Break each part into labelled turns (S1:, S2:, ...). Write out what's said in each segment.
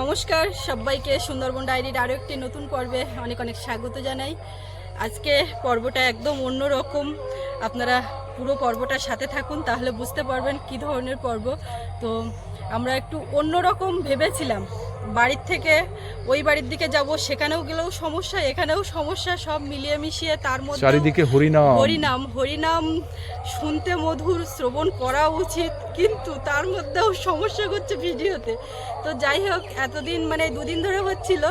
S1: নমস্কার সবাইকে সুন্দরবন ডায়েরির আরও একটি নতুন পর্বে অনেক অনেক স্বাগত জানাই। আজকে পর্বটা একদম অন্যরকম আপনারা পুরো পর্বটার সাথে থাকুন তাহলে বুঝতে পারবেন কি ধরনের পর্ব। তো আমরা একটু অন্য রকম ভেবেছিলাম। বাড়ির থেকে ওই বাড়ির দিকে যাব সেখানেও গেলেও সমস্যা এখানেও সমস্যা সব মিলিয়ে মিশিয়ে তার মধ্যে
S2: চারিদিকে হরিনাম।
S1: হরিনাম হরিনাম শুনতে মধুর শ্রবণ করা উচিত। কিন্তু তার মধ্যেও সমস্যা করছে ভিডিওতে। তো যাই হোক এতদিন মানে দুদিন ধরে হচ্ছিল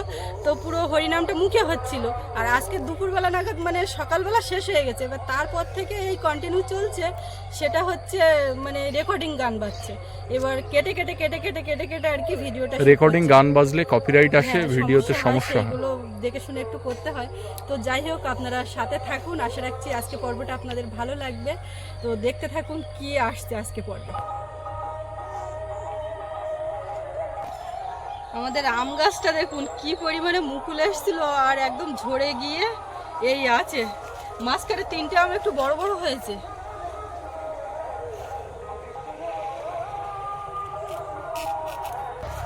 S1: তো পুরো হরিনামটা মুখে হচ্ছিল। আর আজকে দুপুরবেলা নাগাদ মানে সকালবেলা শেষ হয়ে গেছে। এবার তারপর থেকে এই কন্টিনিউ চলছে সেটা হচ্ছে মানে রেকর্ডিং গান বাজছে। এবার কেটে কেটে কেটে কেটে কেটে কেটে আর কি ভিডিওটা
S2: রেকর্ডিং গান বাজলে কপিরাইট আসে
S1: হ্যাঁ,
S2: ভিডিওতে সমস্যা হয়
S1: দেখে শুনে একটু করতে হয়। তো যাই হোক, আপনারা সাথে থাকুন। আশা রাখছি আজকে পর্বটা আপনাদের ভালো লাগবে। তো দেখতে থাকুন কি আসছে আজকে পর্বে। আমাদের আম গাছটা দেখুন, কি পরিমাণে মুকুল এসেছিল আর একদম ঝরে গিয়ে এই আছে। মাঝখানে তিনটে আম একটু বড় বড় হয়েছে।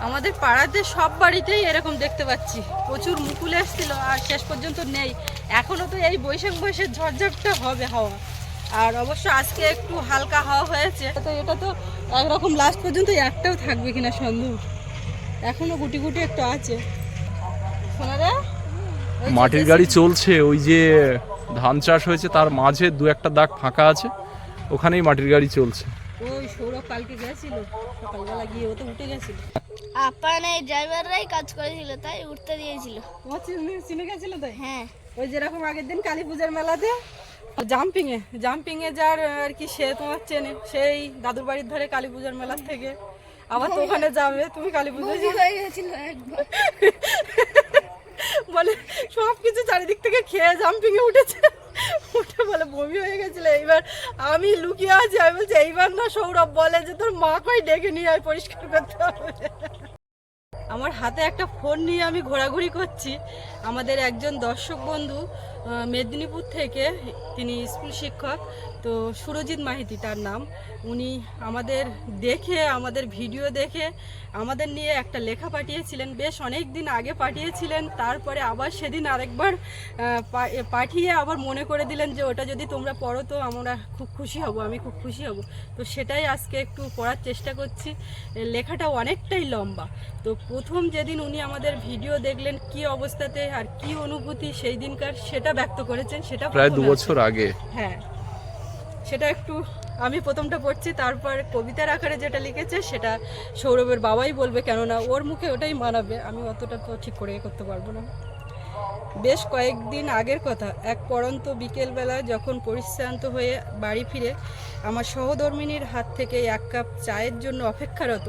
S1: আমাদের পাড়াতে সব বাড়িতেই এরকম দেখতে পাচ্ছি। প্রচুর মুকুল এসেছিল আর শেষ পর্যন্ত নেই। এখনও তো এই বৈশাখ বৈশাখ ঝড়ঝাপটা হবে হাওয়া। আর অবশ্য আজকে একটু হালকা হাওয়া হয়েছে। তো এটা তো একরকম লাস্ট পর্যন্ত একটাও থাকবে কিনা সন্দেহ। এখনও গুটি গুটি একটু আছে। শোনা যায়?
S2: মাটির গাড়ি চলছে ওই যে ধান চাষ হয়েছে তার মাঝে দু একটা দাগ ফাঁকা আছে ওখানেই মাটির গাড়ি চলছে।
S1: ওই সৌরভ কালকে গেছিল। সকালবেলা গিয়ে ও তো উঠে গেছিল।
S3: এই ড্রাইভাররাই কাজ করেছিল তাই উঠতে দিয়েছিল।
S1: তোমার চিনে গেছিল তাই?
S3: হ্যাঁ।
S1: ওই যেরকম আগের দিন কালী পূজার মেলাতে জাম্পিং এ জাম্পিং এ যার আর কি সে তোমার চেনে সেই দাদুর বাড়ির ধারে কালী পূজার মেলার থেকে। আবার তো ওখানে যাবে তুমি কালী।
S3: হয়ে
S1: বলে সব কিছু চারিদিক থেকে খেয়ে জাম্পিং এ উঠেছে। উঠে বলে বমি হয়ে গেছিল। এইবার আমি লুকিয়ে আছি, আমি বলছি, এইবার না সৌরভ বলে যে তোর মা কই ডেকে নিয়ে আয় পরিষ্কার করতে হবে। আমার হাতে একটা ফোন নিয়ে আমি ঘোরাঘুরি করছি। আমাদের একজন দর্শক বন্ধু মেদিনীপুর থেকে, তিনি স্কুল শিক্ষক, তো সুরজিৎ মাহিতি তার নাম। উনি আমাদের দেখে, আমাদের ভিডিও দেখে, আমাদের নিয়ে একটা লেখা পাঠিয়েছিলেন, বেশ অনেক দিন আগে পাঠিয়েছিলেন, তারপরে আবার সেদিন আরেকবার পাঠিয়ে আবার মনে করে দিলেন যে ওটা যদি তোমরা পড়ো তো আমরা খুব খুশি হব, আমি খুব খুশি হব। তো সেটাই আজকে একটু পড়ার চেষ্টা করছি। লেখাটা অনেকটাই লম্বা। তো প্রথম যেদিন উনি আমাদের ভিডিও দেখলেন কি অবস্থাতে আর কি অনুভূতি সেই দিনকার সেটা ব্যক্ত করেছেন সেটা
S2: প্রায় দু বছর আগে।
S1: হ্যাঁ। সেটা একটু আমি প্রথমটা পড়ছি তারপর কবিতার আকারে যেটা লিখেছে সেটা সৌরভের বাবাই বলবে কেননা ওর মুখে ওটাই মানাবে। আমি অতটা তো ঠিক করে করতে পারব না। বেশ কয়েকদিন আগের কথা এক পড়ন্ত বিকেলবেলা যখন পরিশ্রান্ত হয়ে বাড়ি ফিরে আমার সহধর্মিনীর হাত থেকে এক কাপ চায়ের জন্য অপেক্ষারত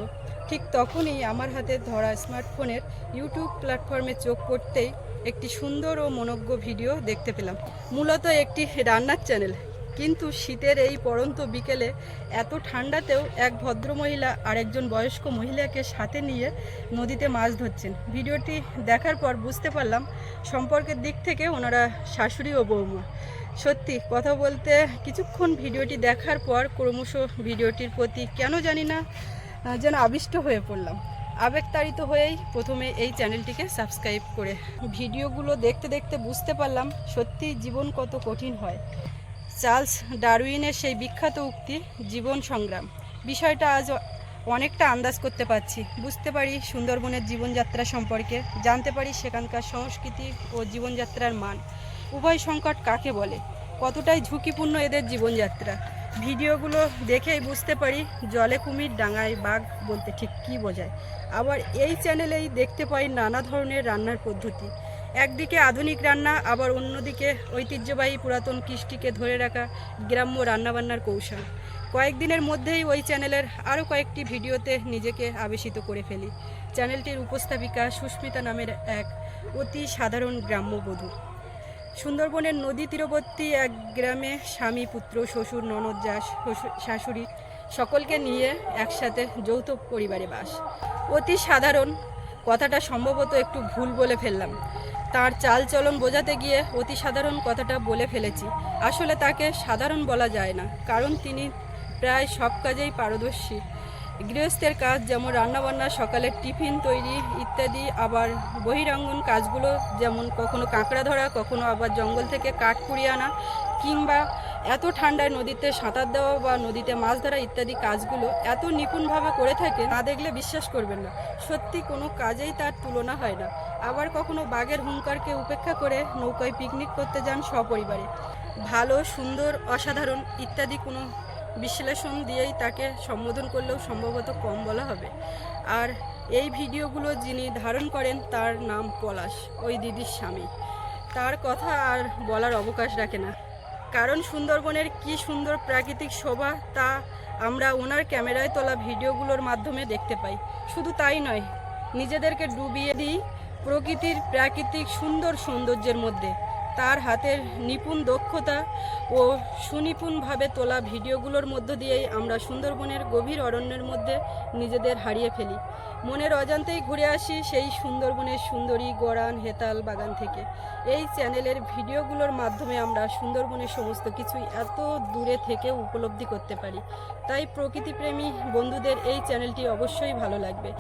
S1: ঠিক তখনই আমার হাতে ধরা স্মার্টফোনের ইউটিউব প্ল্যাটফর্মে চোখ পড়তেই একটি সুন্দর ও মনজ্ঞ ভিডিও দেখতে পেলাম। মূলত একটি রান্নার চ্যানেল। কিন্তু শীতের এই পড়ন্ত বিকেলে এত ঠান্ডাতেও এক ভদ্রমহিলা আর একজন বয়স্ক মহিলাকে সাথে নিয়ে নদীতে মাছ ধরছেন। ভিডিওটি দেখার পর বুঝতে পারলাম সম্পর্কের দিক থেকে ওনারা শাশুড়ি ও বৌমা। সত্যি, কথা বলতে কিছুক্ষণ ভিডিওটি দেখার পর ক্রমশ ভিডিওটির প্রতি কেন জানি না যেন আবিষ্ট হয়ে পড়লাম। আবেগতাড়িত হয়েই প্রথমে এই চ্যানেলটিকে সাবস্ক্রাইব করে ভিডিওগুলো দেখতে দেখতে বুঝতে পারলাম সত্যি জীবন কত কঠিন হয়। চার্লস ডারউইনের সেই বিখ্যাত উক্তি, জীবন সংগ্রাম বিষয়টা আজ অনেকটা আন্দাজ করতে পারছি। বুঝতে পারি সুন্দরবনের জীবনযাত্রা সম্পর্কে, জানতে পারি সেখানকার সংস্কৃতি ও জীবনযাত্রার মান। উভয় সংকট কাকে বলে? কতটাই ঝুঁকিপূর্ণ এদের জীবনযাত্রা? ভিডিওগুলো দেখেই বুঝতে পারি জলে কুমির ডাঙায় বাঘ বলতে ঠিক কী বোঝায়। আবার এই চ্যানেলেই দেখতে পাই নানা ধরনের রান্নার পদ্ধতি। একদিকে আধুনিক রান্না, আবার অন্যদিকে ঐতিহ্যবাহী পুরাতন কৃষ্টিকে ধরে রাখা গ্রাম্য রান্নাবান্নার কৌশল। কয়েকদিনের মধ্যেই ওই চ্যানেলের আরও কয়েকটি ভিডিওতে নিজেকে আবেশিত করে ফেলি। চ্যানেলটির উপস্থাপিকা সুস্মিতা নামের এক অতি সাধারণ গ্রাম্য বধূ। সুন্দরবনের নদী তীরবর্তী এক গ্রামে স্বামী, পুত্র, শ্বশুর, ননদ, যা শাশুড়ি সকলকে নিয়ে একসাথে যৌথ পরিবারে বাস। অতি সাধারণ, কথাটা সম্ভবত একটু ভুল বলে ফেললাম। তার চালচলন বোঝাতে গিয়ে অতি সাধারণ কথাটা বলে ফেলেছি। আসলে তাকে সাধারণ বলা যায় না, কারণ তিনি প্রায় সব কাজেই পারদর্শী। গৃহস্থের কাজ যেমন রান্নাবান্না, সকালের টিফিন তৈরি ইত্যাদি, আবার বহিরাঙ্গন কাজগুলো যেমন কখনো কাঁকড়া ধরা, কখনো আবার জঙ্গল থেকে কাঠ কুড়িয়ে আনা, কিংবা এত ঠান্ডায় নদীতে সাঁতার দেওয়া বা নদীতে মাছ ধরা ইত্যাদি কাজগুলো এত নিপুণভাবে করে থাকে না দেখলে বিশ্বাস করবেন না। সত্যি কোনো কাজেই তার তুলনা হয় না। আবার কখনো বাঘের হুঙ্কারকে উপেক্ষা করে নৌকায় পিকনিক করতে যান সপরিবারে। ভালো, সুন্দর, অসাধারণ ইত্যাদি কোনো বিশ্লেষণ দিয়েই তাকে সম্বোধন করলেও সম্ভবত কম বলা হবে। আর এই ভিডিওগুলো যিনি ধারণ করেন তার নাম পলাশ, ওই দিদির স্বামী। তার কথা আর বলার অবকাশ রাখে না। কারণ সুন্দরবনের কি সুন্দর প্রাকৃতিক শোভা তা আমরা ওনার ক্যামেরায় তোলা ভিডিওগুলোর মাধ্যমে দেখতে পাই। শুধু তাই নয়, নিজেদেরকে ডুবিয়ে দিই প্রকৃতির প্রাকৃতিক সুন্দর সৌন্দর্যের মধ্যে। তার হাতের নিপুণ দক্ষতা ও সুনিপুণভাবে তোলা ভিডিওগুলোর মধ্য দিয়েই আমরা সুন্দরবনের গভীর অরণ্যের মধ্যে নিজেদের হারিয়ে ফেলি। মনের অজান্তেই ঘুরে আসি সেই সুন্দরবনের সুন্দরী গড়ান হেতাল বাগান থেকে। এই চ্যানেলের ভিডিওগুলোর মাধ্যমে আমরা সুন্দরবনের সমস্ত কিছুই এত দূরে থেকে উপলব্ধি করতে পারি। তাই প্রকৃতিপ্রেমী বন্ধুদের এই চ্যানেলটি অবশ্যই ভালো লাগবে।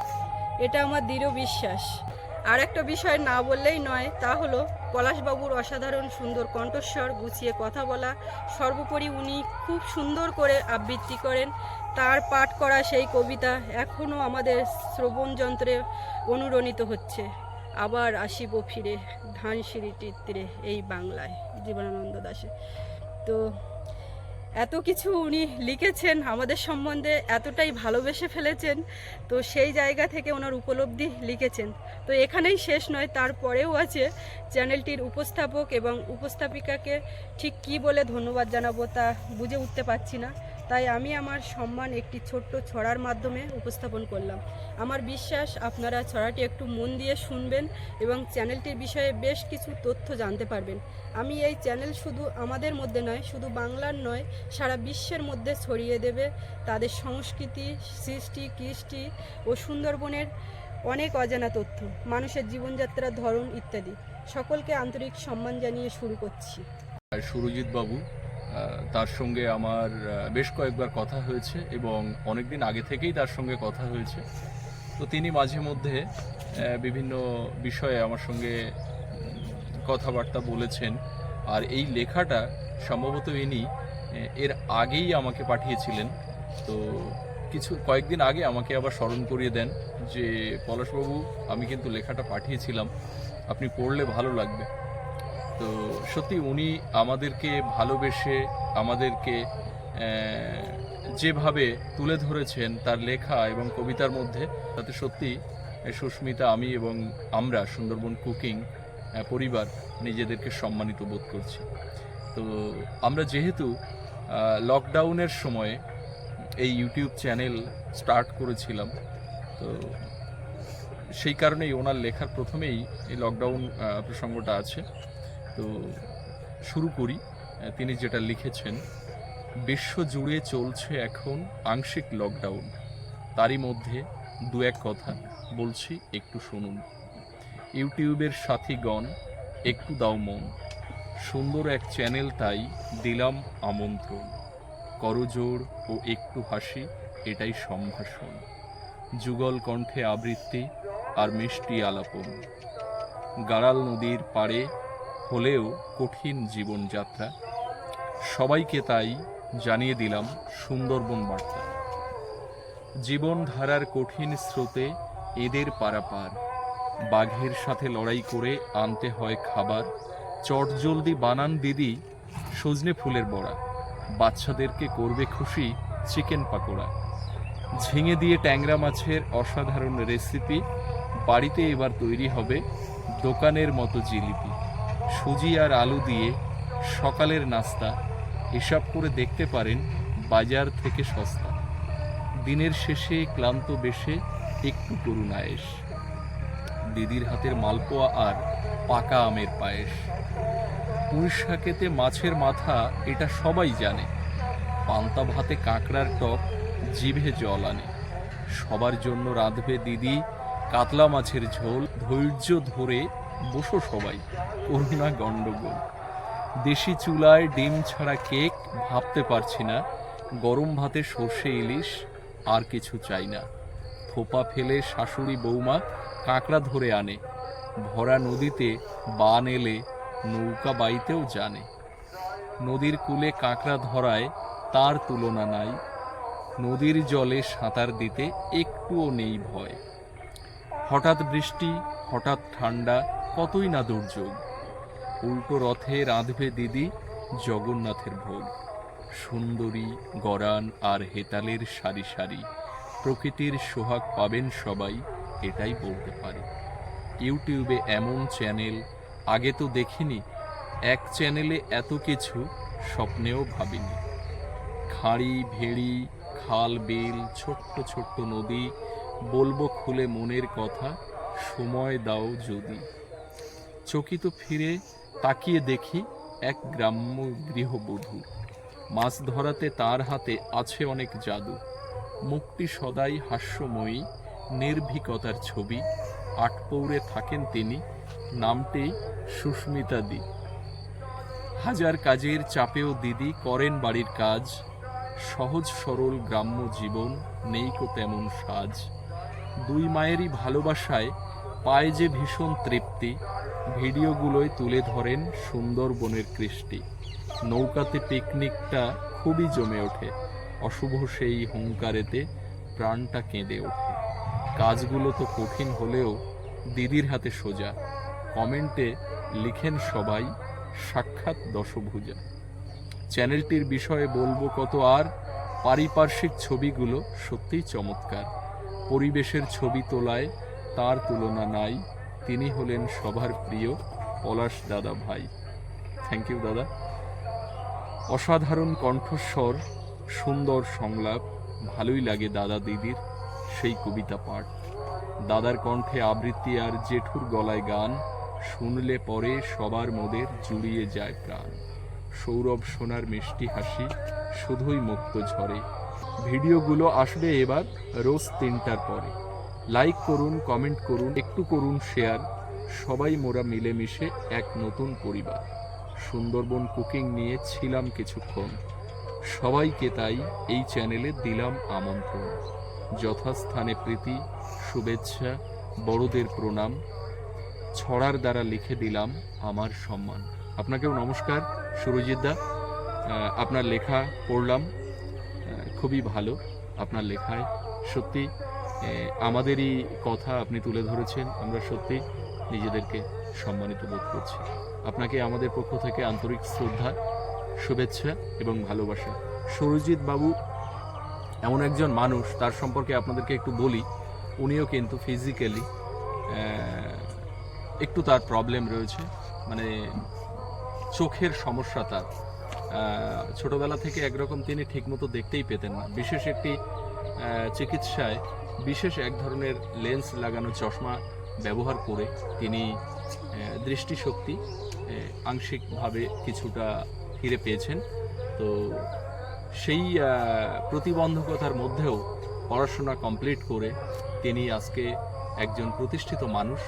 S1: এটা আমার দৃঢ় বিশ্বাস। আর একটা বিষয় না বললেই নয়, তা হলো পলাশবাবুর অসাধারণ সুন্দর কণ্ঠস্বর, গুছিয়ে কথা বলা। সর্বোপরি উনি খুব সুন্দর করে আবৃত্তি করেন। তার পাঠ করা সেই কবিতা এখনও আমাদের শ্রবণ যন্ত্রে অনুরণিত হচ্ছে। আবার আসিব ফিরে ধানসিঁড়িটির তীরে এই বাংলায় জীবনানন্দ দাসে তো এত কিছু উনি লিখেছেন, আমাদের সম্বন্ধে এতটাই ভালোবেসে ফেলেছেন, তো সেই জায়গা থেকে ওনার উপলব্ধি লিখেছেন। তো এখানেই শেষ নয়, তারপরেও আছে চ্যানেলটির উপস্থাপক এবং উপস্থাপিকাকে ঠিক কি বলে ধন্যবাদ জানাব তা বুঝে উঠতে পারছি না। তাই আমি আমার সম্মান একটি ছোট্ট ছড়ার মাধ্যমে উপস্থাপন করলাম। আমার বিশ্বাস, আপনারা ছড়াটি একটু মন দিয়ে শুনবেন এবং চ্যানেলটির বিষয়ে বেশ কিছু তথ্য জানতে পারবেন। আমি এই চ্যানেল শুধু আমাদের মধ্যে নয়, শুধু বাংলার নয়, সারা বিশ্বের মধ্যে ছড়িয়ে দেবে। তাদের সংস্কৃতি, সৃষ্টি, কৃষ্টি ও সুন্দরবনের অনেক অজানা তথ্য, মানুষের জীবনযাত্রার ধরন ইত্যাদি। সকলকে আন্তরিক সম্মান জানিয়ে শুরু করছি।
S2: সুরজিৎ বাবু তার সঙ্গে আমার বেশ কয়েকবার কথা হয়েছে এবং অনেক দিন আগে থেকেই তার সঙ্গে কথা হয়েছে। তো তিনি মাঝে মধ্যে বিভিন্ন বিষয়ে আমার সঙ্গে কথাবার্তা বলেছেন। আর এই লেখাটা সম্ভবত ইনি এর আগেই আমাকে পাঠিয়েছিলেন। তো কিছু, কয়েকদিন আগে আমাকে আবার স্মরণ করিয়ে দেন যে, পলাশবাবু, আমি কিন্তু লেখাটা পাঠিয়েছিলাম। আপনি পড়লে ভালো লাগবে। তো সত্যি উনি আমাদেরকে ভালোবেসে আমাদেরকে যেভাবে তুলে ধরেছেন তার লেখা এবং কবিতার মধ্যে, তাতে সত্যি সুস্মিতা, আমি এবং আমরা সুন্দরবন কুকিং পরিবার নিজেদেরকে সম্মানিত বোধ করছি। তো আমরা যেহেতু লকডাউনের সময়ে এই ইউটিউব চ্যানেল স্টার্ট করেছিলাম, তো সেই কারণেই ওনার লেখার প্রথমেই এই লকডাউন প্রসঙ্গটা আছে। তো শুরু করি। তিনি যেটা লিখেছেন, বিশ্ব জুড়ে চলছে এখন আংশিক লকডাউন তারই মধ্যে দু এক কথা বলছি, একটু শুনুন। ইউটিউবের সাথীগণ, একটু দাও মন। সুন্দর এক চ্যানেল তাই দিলাম আমন্ত্রণ। করজোড় ও একটু হাসি, এটাই সম্ভাষণ। যুগল কণ্ঠে আবৃত্তি আর মিষ্টি আলাপন। গাড়াল নদীর পাড়ে হলেও কঠিন জীবনযাত্রা। সবাইকে তাই জানিয়ে দিলাম সুন্দরবন বার্তা। জীবনধারার কঠিন স্রোতে এদের পারাপার। বাঘের সাথে লড়াই করে আনতে হয় খাবার। চটজলদি বানান দিদি, সজনে ফুলের বড়া। বাচ্চাদেরকে করবে খুশি চিকেন পাকোড়া। ঝিঙে দিয়ে ট্যাংরা মাছের অসাধারণ রেসিপি। বাড়িতে এবার তৈরি হবে দোকানের মতো জিলিপি। সুজি আর আলু দিয়ে সকালের নাস্তা হিসাব করে দেখতে পারেন বাজার থেকে সস্তা। দিনের শেষে ক্লান্ত বেশে একটু করুণ আয়েস দিদির হাতের মালপোয়া আর পাকা আমের পায়েস। পুঁই শাকেতে মাছের মাথা, এটা সবাই জানে। পান্তা ভাতে কাঁকড়ার টক, জিভে জল আনে। সবার জন্য রাঁধবে দিদি কাতলা মাছের ঝোল, ধৈর্য ধরে বসো সবাই, করুণা গণ্ডগোল। দেশি চুলায় ডিম ছাড়া কেক ভাবতে পারছি না, গরম ভাতে সর্ষে ইলিশ আর কিছু চাই না। থোপা ফেলে শাশুড়ি বৌমা কাঁকড়া ধরে আনে, ভরা নদীতে বান এলে নৌকা বাইতেও জানে। নদীর কূলে কাঁকড়া ধরায় তার তুলনা নাই, নদীর জলে সাঁতার দিতে একটুও নেই ভয়। হঠাৎ বৃষ্টি, হঠাৎ ঠান্ডা কতই না দুর্যোগ। উল্টো রথে রাঁধবে দিদি জগন্নাথের ভোগ। সুন্দরী, গরান আর হেতালের সারি সারি। প্রকৃতির সোহাগ পাবেন সবাই, এটাই বলতে পারি। ইউটিউবে এমন চ্যানেল, আগে তো দেখিনি, এক চ্যানেলে এত কিছু স্বপ্নেও ভাবিনি। খাঁড়ি, ভেড়ি, খাল, বিল, ছোট্ট ছোট্ট নদী, বলব খুলে মনের কথা, সময় দাও যদি। চকিত ফিরে তাকিয়ে দেখি এক গ্রাম্য গৃহবধূ। মাছ ধরাতে তার হাতে আছে অনেক জাদু। মুক্তি সদাই হাস্যময়ী, নির্ভীকতার ছবি। আটপৌরে থাকেন তিনি, নামটি সুস্মিতা দি। হাজার কাজের চাপেও দিদি করেন বাড়ির কাজ। সহজ সরল গ্রাম্য জীবন, নেই কো তেমন সাজ। দুই মায়েরই ভালোবাসায় পায় যে ভীষণ তৃপ্তি, ভিডিওগুলোয় তুলে ধরেন সুন্দরবনের কৃষ্টি। নৌকাতে পিকনিকটা খুবই জমে ওঠে। অশুভ সেই হুঙ্কারেতে প্রাণটা কেঁদে ওঠে। কাজগুলো তো কঠিন হলেও দিদির হাতে সোজা। কমেন্টে লিখেন সবাই, সাক্ষাৎ দশভুজা। চ্যানেলটির বিষয়ে বলব কত আর, পারিপার্শ্বিক ছবিগুলো সত্যিই চমৎকার। পরিবেশের ছবি তোলায় তার তুলনা নাই, তিনি হলেন সবার প্রিয় পলাশ দাদা ভাই। থ্যাংক ইউ দাদা। অসাধারণ কণ্ঠস্বর, সুন্দর সংলাপ, ভালোই লাগে দাদা দিদির সেই কবিতা পাঠ। দাদার কণ্ঠে আবৃত্তি আর জেঠুর গলায় গান, শুনলে পরে সবার মোদের জুড়িয়ে যায় প্রাণ। সৌরভ সোনার মিষ্টি হাসি, শুধুই মুক্ত ঝরে। ভিডিওগুলো আসবে এবার রোজ তিনটার পরে। লাইক করুন কমেন্ট করুন, একটু করুন শেয়ার সবাই মোরা মিলেমিশে এক নতুন পরিবার। সুন্দরবন কুকিং নিয়ে ছিলাম কিছুক্ষণ। সবাইকে তাই এই চ্যানেলে দিলাম আমন্ত্রণ। যথাস্থানে প্রীতি, শুভেচ্ছা, বড়দের প্রণাম। ছড়ার দ্বারা লিখে দিলাম আমার সম্মান। আপনাকেও নমস্কার, সুরজিৎ দা। আপনার লেখা পড়লাম। খুবই ভালো। আপনার লেখায় সত্যি আমাদেরই কথা আপনি তুলে ধরেছেন। আমরা সত্যি নিজেদেরকে সম্মানিত বোধ করছি। আপনাকে আমাদের পক্ষ থেকে আন্তরিক শ্রদ্ধা, শুভেচ্ছা এবং ভালোবাসা। সুরজিৎ বাবু এমন একজন মানুষ, তার সম্পর্কে আপনাদেরকে একটু বলি। উনিও কিন্তু ফিজিক্যালি একটু তার প্রবলেম রয়েছে। মানে চোখের সমস্যা তার। ছোটবেলা থেকে একরকম তিনি ঠিকমতো দেখতেই পেতেন না। বিশেষ একটি চিকিৎসায় বিশেষ এক ধরনের লেন্স লাগানো চশমা ব্যবহার করে তিনি দৃষ্টিশক্তি আংশিকভাবে কিছুটা ফিরে পেয়েছেন। তো সেই প্রতিবন্ধকতার মধ্যেও পড়াশোনা কমপ্লিট করে তিনি আজকে একজন প্রতিষ্ঠিত মানুষ।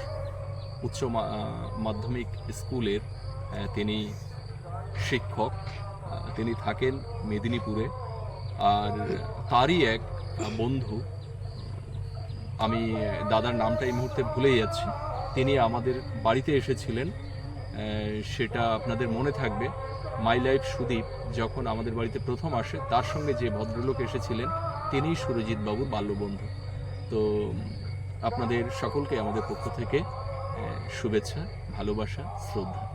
S2: উচ্চ মাধ্যমিক স্কুলের তিনি শিক্ষক তিনি থাকেন মেদিনীপুরে। আর তারই এক বন্ধু আমি দাদার নামটা এই মুহূর্তে ভুলে যাচ্ছি। তিনি আমাদের বাড়িতে এসেছিলেন। সেটা আপনাদের মনে থাকবে। মাই লাইফ সুদীপ যখন আমাদের বাড়িতে প্রথম আসে, তার সঙ্গে যে ভদ্রলোক এসেছিলেন, তিনিই সুরজিৎ বাবুর বাল্যবন্ধু। তো, আপনাদের সকলকে আমাদের পক্ষ থেকে শুভেচ্ছা, ভালোবাসা, শ্রদ্ধা।